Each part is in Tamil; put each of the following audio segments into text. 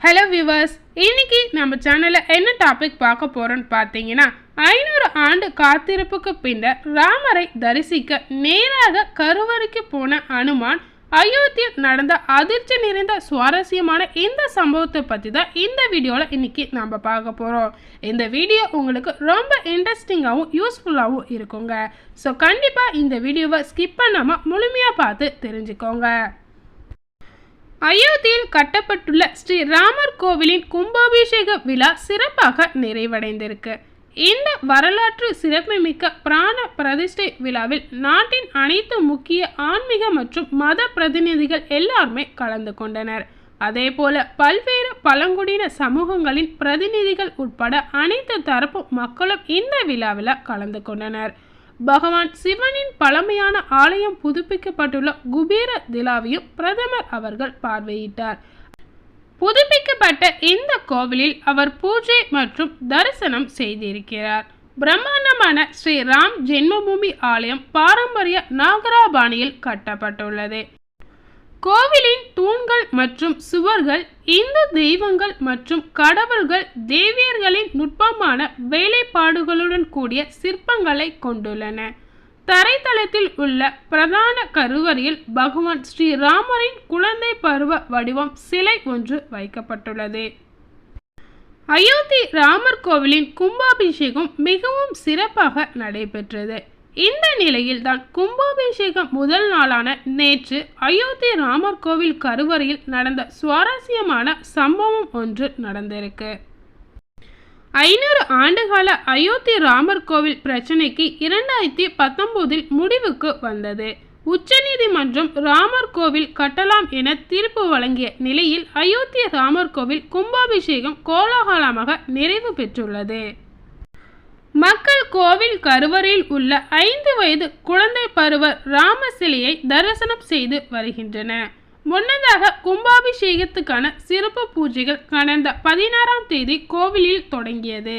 ஹலோ வியூவர்ஸ் இன்னைக்கு நம்ம சேனலில் என்ன டாபிக் பார்க்க போகிறோன்னு பார்த்தீங்கன்னா ஐநூறு ஆண்டு காத்திருப்புக்கு பின்னர் ராமரை தரிசிக்க நேராக கருவறைக்கு போன அனுமான் அயோத்தியில் நடந்த அதிர்ச்சி நிறைந்த சுவாரஸ்யமான இந்த சம்பவத்தை பற்றி தான் இந்த வீடியோவில் இன்னைக்கு நம்ம பார்க்க போகிறோம் இந்த வீடியோ உங்களுக்கு ரொம்ப இன்ட்ரெஸ்டிங்காகவும் யூஸ்ஃபுல்லாகவும் இருக்குங்க. ஸோ கண்டிப்பாக இந்த வீடியோவை ஸ்கிப் பண்ணாமல் முழுமையாக பார்த்து தெரிஞ்சுக்கோங்க. அயோத்தியில் கட்டப்பட்டுள்ள ஸ்ரீ ராமர் கோவிலின் கும்பாபிஷேக விழா சிறப்பாக நிறைவடைந்திருக்கு. இந்த வரலாற்று சிறப்புமிக்க பிராண பிரதிஷ்டை விழாவில் நாட்டின் அனைத்து முக்கிய ஆன்மீக மற்றும் மத பிரதிநிதிகள் எல்லாருமே கலந்து கொண்டனர். அதேபோல பல்வேறு பழங்குடியின சமூகங்களின் பிரதிநிதிகள் உட்பட அனைத்து தரப்பு மக்களும் இந்த விழாவில் கலந்து கொண்டனர். பகவான் சிவனின் பழமையான ஆலயம் புதுப்பிக்கப்பட்டுள்ள குபீர திலாவையும் பிரதமர் அவர்கள் பார்வையிட்டார். புதுப்பிக்கப்பட்ட இந்த கோவிலில் அவர் பூஜை மற்றும் தரிசனம் செய்திருக்கிறார். பிரம்மாண்டமான ஸ்ரீ ராம் ஜென்மபூமி ஆலயம் பாரம்பரிய நாகராபாணியில் கட்டப்பட்டுள்ளது. கோவிலின் தூண்கள் மற்றும் சுவர்கள் இந்து தெய்வங்கள் மற்றும் கடவுள்கள் தேவியர்களின் நுட்பமான வேலைப்பாடுகளுடன் கூடிய சிற்பங்களை கொண்டுள்ளன. தரைத்தளத்தில் உள்ள பிரதான கருவறையில் பகவான் ஸ்ரீராமரின் குழந்தை பருவ வடிவம் சிலை ஒன்று வைக்கப்பட்டுள்ளது. அயோத்தி ராமர் கோவிலின் கும்பாபிஷேகம் மிகவும் சிறப்பாக நடைபெற்றது. இந்த நிலையில் தான் கும்பாபிஷேகம் முதல் நாளான நேற்று அயோத்தி ராமர் கோவில் கருவறையில் நடந்த சுவாரஸ்யமான சம்பவம் ஒன்று நடந்திருக்கு. ஐநூறு ஆண்டுகால அயோத்தி ராமர் கோவில் பிரச்சனைக்கு இரண்டாயிரத்தி பத்தொன்பதில் முடிவுக்கு வந்தது. உச்சநீதிமன்றம் ராமர் கோவில் கட்டலாம் என தீர்ப்பு வழங்கிய நிலையில் அயோத்தி ராமர் கோவில் கும்பாபிஷேகம் கோலாகலமாக நிறைவு பெற்றுள்ளது. மக்கள் கோவில் கருவறையில் உள்ள ஐந்து வயது குழந்தை பருவர் ராம சிலையை தரிசனம் செய்து வருகின்றன. முன்னதாக கும்பாபிஷேகத்துக்கான சிறப்பு பூஜைகள் கடந்த பதினாறாம் தேதி கோவிலில் தொடங்கியது.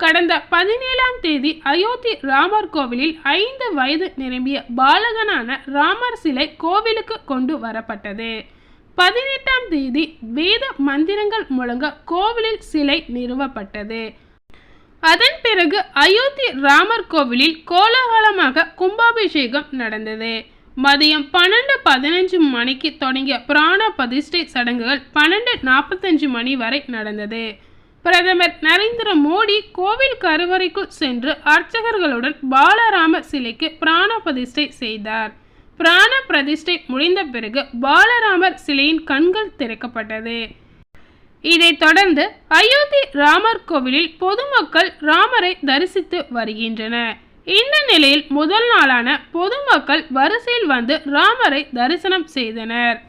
கடந்த பதினேழாம் தேதி அயோத்தி ராமர் கோவிலில் ஐந்து வயது நிரம்பிய பாலகனான ராமர் சிலை கோவிலுக்கு கொண்டு வரப்பட்டது. பதினெட்டாம் தேதி வேத மந்திரங்கள் முழங்க கோவிலில் சிலை நிறுவப்பட்டது. அதன் பிறகு அயோத்தி ராமர் கோவிலில் கோலாகலமாக கும்பாபிஷேகம் நடந்தது. மதியம் பன்னெண்டு பதினஞ்சு மணிக்கு தொடங்கிய பிராண பிரதிஷ்டை சடங்குகள் பன்னெண்டு நாற்பத்தஞ்சு மணி வரை நடந்தது. பிரதமர் நரேந்திர மோடி கோவில் கருவறைக்குள் சென்று அர்ச்சகர்களுடன் பாலராம சிலைக்கு பிராண பிரதிஷ்டை செய்தார். பிராண பிரதிஷ்டை முடிந்த பிறகு பாலராமர் சிலையின் கண்கள் திறக்கப்பட்டது. இதைத் தொடர்ந்து அயோத்தி ராமர் கோவிலில் பொதுமக்கள் ராமரை தரிசித்து வருகின்றனர். இந்த நிலையில் முதல் நாளான பொதுமக்கள் வரிசையில் வந்து ராமரை தரிசனம் செய்தனர்.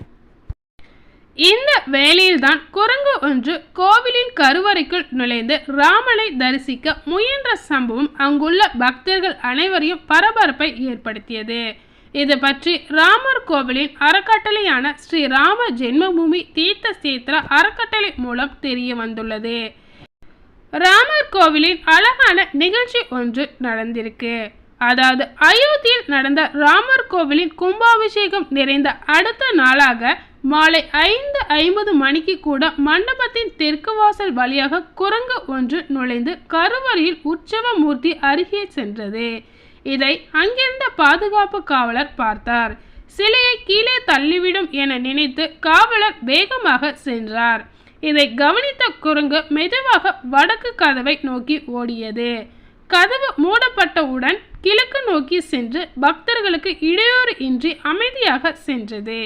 இந்த வேளையில்தான் குரங்கு ஒன்று கோவிலின் கருவறைக்குள் நுழைந்து ராமனை தரிசிக்க முயன்ற சம்பவம் அங்குள்ள பக்தர்கள் அனைவரையும் பரபரப்பை ஏற்படுத்தியது. இது பற்றி ராமர் கோவிலின் அறக்கட்டளையான ஸ்ரீ ராம ஜென்மபூமி தீர்த்த சேத்திர அறக்கட்டளை மூலம் தெரிய வந்துள்ளது. ராமர் கோவிலின் அழகான நிகழ்ச்சி ஒன்று நடந்திருக்கு. அதாவது அயோத்தியில் நடந்த ராமர் கோவிலின் கும்பாபிஷேகம் நிறைந்த அடுத்த நாளாக மாலை ஐந்து ஐம்பது மணிக்கு கூட மண்டபத்தின் தெற்கு வாசல் வழியாக குரங்கு ஒன்று நுழைந்து கருவறையில் உற்சவ மூர்த்தி அருகே சென்றது. இதை அங்கிருந்த பாதுகாப்பு காவலர் பார்த்தார். சிலையை கீழே தள்ளிவிடும் என நினைத்து காவலர் வேகமாக சென்றார். இதை கவனித்த குரங்கு மெதுவாக வடக்கு கதவை நோக்கி ஓடியது. கதவு மூடப்பட்டவுடன் கிழக்கு நோக்கி சென்று பக்தர்களுக்கு இடையூறு இன்றி அமைதியாக சென்றது.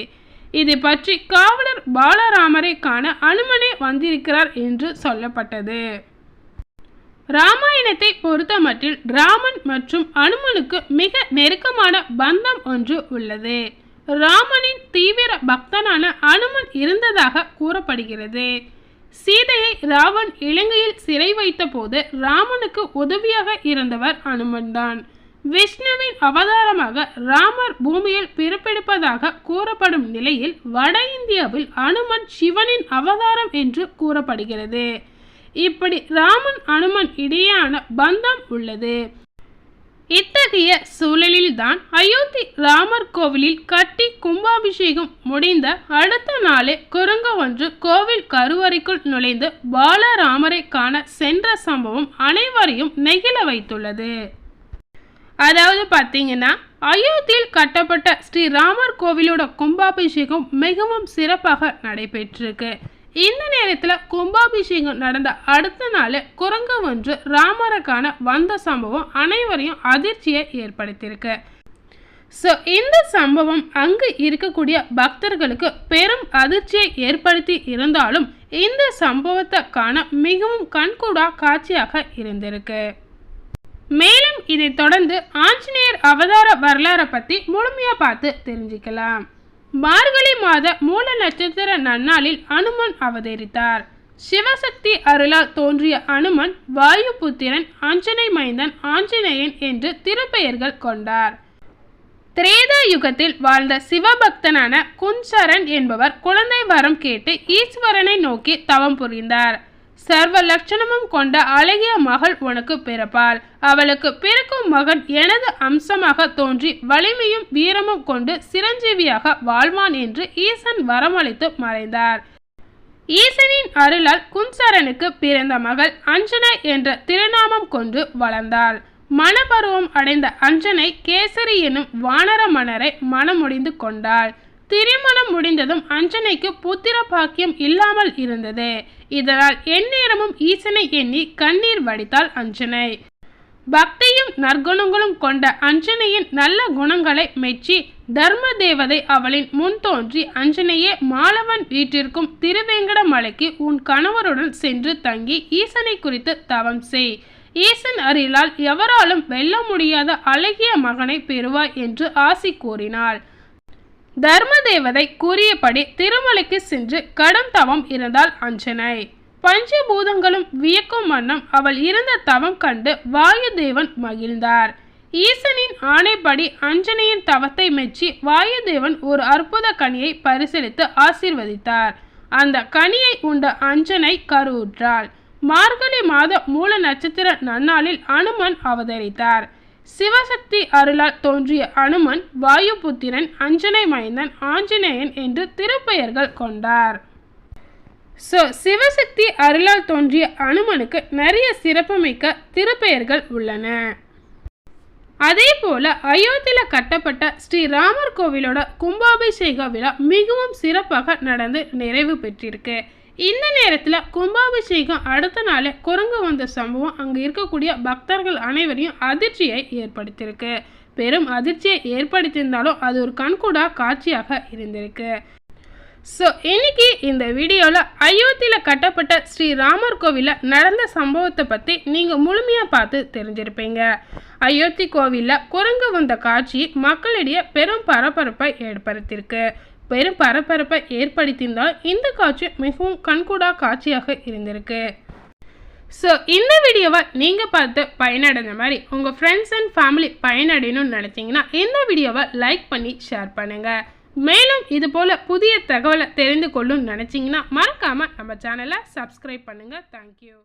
இது பற்றி காவலர் பாலராமரை காண அனுமனே வந்திருக்கிறார் என்று சொல்லப்பட்டது. ராமாயணத்தை பொறுத்தமட்டில் ராமன் மற்றும் அனுமனுக்கு மிக நெருக்கமான பந்தம் ஒன்று உள்ளது. ராமனின் தீவிர பக்தனான அனுமன் இருந்ததாக கூறப்படுகிறது. சீதையை ராவன் இலங்கையில் சிறை வைத்த போது ராமனுக்கு உதவியாக இருந்தவர் அனுமன்தான். விஷ்ணுவின் அவதாரமாக ராமர் பூமியில் பிறப்பெடுப்பதாக கூறப்படும் நிலையில் வட இந்தியாவில் அனுமன் சிவனின் அவதாரம் என்று கூறப்படுகிறது. இப்படி ராமன் அனுமன் இடையேயான பந்தம் உள்ளது. இத்தகைய சூழலில்தான் அயோத்தி ராமர் கோவிலில் கட்டி கும்பாபிஷேகம் முடிந்த அடுத்த நாளே குரங்கு ஒன்று கோவில் கருவறைக்குள் நுழைந்து பாலராமரை காண சென்ற சம்பவம் அனைவரையும் நெகிழ வைத்துள்ளது. அதாவது பார்த்தீங்கன்னா அயோத்தியில் கட்டப்பட்ட ஸ்ரீ ராமர் கோவிலோட கும்பாபிஷேகம் மிகவும் சிறப்பாக நடைபெற்றிருக்கு. இந்த நேரத்தில் கும்பாபிஷேகம் நடந்த அடுத்த நாள் குரங்கு ஒன்று ராமருக்கான வந்த சம்பவம் அனைவரையும் அதிர்ச்சியை ஏற்படுத்தியிருக்கு. ஸோ இந்த சம்பவம் அங்கு இருக்கக்கூடிய பக்தர்களுக்கு பெரும் அதிர்ச்சியை ஏற்படுத்தி இருந்தாலும் இந்த சம்பவத்தை காண மிகவும் கண்கூடா காட்சியாக இருந்திருக்கு. மேலும் இதை தொடர்ந்து ஆஞ்சநேயர் அவதார வரலாறை பற்றி முழுமையாக பார்த்து தெரிஞ்சுக்கலாம். மார்கழி மாத மூல நட்சத்திர நன்னாளில் அனுமன் அவதரித்தார். சிவசக்தி அருளால் தோன்றிய அனுமன் வாயு புத்திரன் ஆஞ்சனை மைந்தன் ஆஞ்சநேயன் என்று திருப்பெயர்கள் கொண்டார். திரேதா யுகத்தில் வாழ்ந்த சிவபக்தனான குஞ்சரன் என்பவர் குழந்தை வரம் கேட்டு ஈஸ்வரனை நோக்கி தவம் புரிந்தார். சர்வ லட்சணமும் கொண்ட அழகிய மகள் உனக்கு பிறப்பாள். அவளுக்கு பிறக்கும் மகன் எனது அம்சமாக தோன்றி வலிமையும் வீரமும் கொண்டு சிரஞ்சீவியாக வாழ்வான் என்று ஈசன் வரமளித்து மறைந்தார். ஈசனின் அருளால் குஞ்சரனுக்கு பிறந்த மகள் அஞ்சனை என்ற திருநாமம் கொண்டு வளர்ந்தாள். மனப்பருவம் அடைந்த அஞ்சனை கேசரி எனும் வானர மன்னரை மனமுடிந்து கொண்டாள். திருமணம் முடிந்ததும் அஞ்சனைக்கு புத்திர பாக்கியம் இல்லாமல் இருந்தது. இதனால் எந்நேரமும் ஈசனை எண்ணி கண்ணீர் வடித்தாள் அஞ்சனை. பக்தியும் நற்குணங்களும் கொண்ட அஞ்சனையின் நல்ல குணங்களை மெச்சி தர்ம தேவதை அவளின் முன் தோன்றி அஞ்சனையே மாலவன் வீட்டிற்கும் திருவேங்கடமலைக்கு உன் கணவருடன் சென்று தங்கி ஈசனை குறித்து தவம் செய். ஈசன் அருளால் எவராலும் வெல்ல முடியாத அழகிய மகனை பெறுவாய் என்று ஆசி கூறினாள். தர்மதேவதை கூறியபடி திருமலைக்கு சென்று கடும் தவம் இருந்தாள் அஞ்சனை. பஞ்சபூதங்களும் வியக்கும் வண்ணம் அவள் இருந்த தவம் கண்டு வாயு தேவன் மகிழ்ந்தார். ஈசனின் ஆணைப்படி அஞ்சனையின் தவத்தை மெச்சி வாயுதேவன் ஒரு அற்புத கனியை பரிசீலித்து ஆசீர்வதித்தார். அந்த கனியை உண்ட அஞ்சனை கருவுற்றாள். மார்கழி மாத மூல நட்சத்திர நன்னாளில் அனுமன் அவதரித்தார். சிவசக்தி அருளால் தோன்றிய அனுமன் வாயுபுத்திரன் அஞ்சனை மைந்தன் ஆஞ்சநேயன் என்று திருப்பெயர்கள் கொண்டார். ஸோ சிவசக்தி அருளால் தோன்றிய அனுமனுக்கு நிறைய சிறப்புமிக்க திருப்பெயர்கள் உள்ளன. அதே போல அயோத்தியில் கட்டப்பட்ட ஸ்ரீ ராமர் கோவிலோட கும்பாபிஷேக விழா மிகவும் சிறப்பாக நடந்து நிறைவு பெற்றிருக்கு. இந்த நேரத்தில் கும்பாபிஷேகம் அடுத்த நாளே குரங்கு வந்த சம்பவம் அங்கே இருக்கக்கூடிய பக்தர்கள் அனைவரையும் அதிர்ச்சியை ஏற்படுத்தியிருக்கு. பெரும் அதிர்ச்சியை ஏற்படுத்தியிருந்தாலும் அது ஒரு கண்கூடா காட்சியாக இருந்திருக்கு. ஸோ இன்னைக்கு இந்த வீடியோவில் அயோத்தியில் கட்டப்பட்ட ஸ்ரீ ராமர் கோவிலில் நடந்த சம்பவத்தை பற்றி நீங்கள் முழுமையாக பார்த்து தெரிஞ்சிருப்பீங்க. அயோத்தி கோவிலில் குரங்கு வந்த காட்சி மக்களிடையே பெரும் பரபரப்பை ஏற்படுத்தியிருக்கு. பெரும் பரபரப்பை ஏற்படுத்தியிருந்தால் இந்த காட்சி மிகவும் கண்கூடா காட்சியாக இருந்திருக்கு. ஸோ இந்த வீடியோவை நீங்கள் பார்த்து பயனடைந்த மாதிரி உங்கள் ஃப்ரெண்ட்ஸ் அண்ட் ஃபேமிலி பயனடையணும்னு நினச்சிங்கன்னா இந்த வீடியோவை லைக் பண்ணி ஷேர் பண்ணுங்கள் மேலும் இது போல் புதிய தகவலை தெரிந்து கொள்ளும்னு நினச்சிங்கன்னா மறக்காமல் நம்ம சேனலை சப்ஸ்கிரைப் பண்ணுங்கள் தேங்க்யூ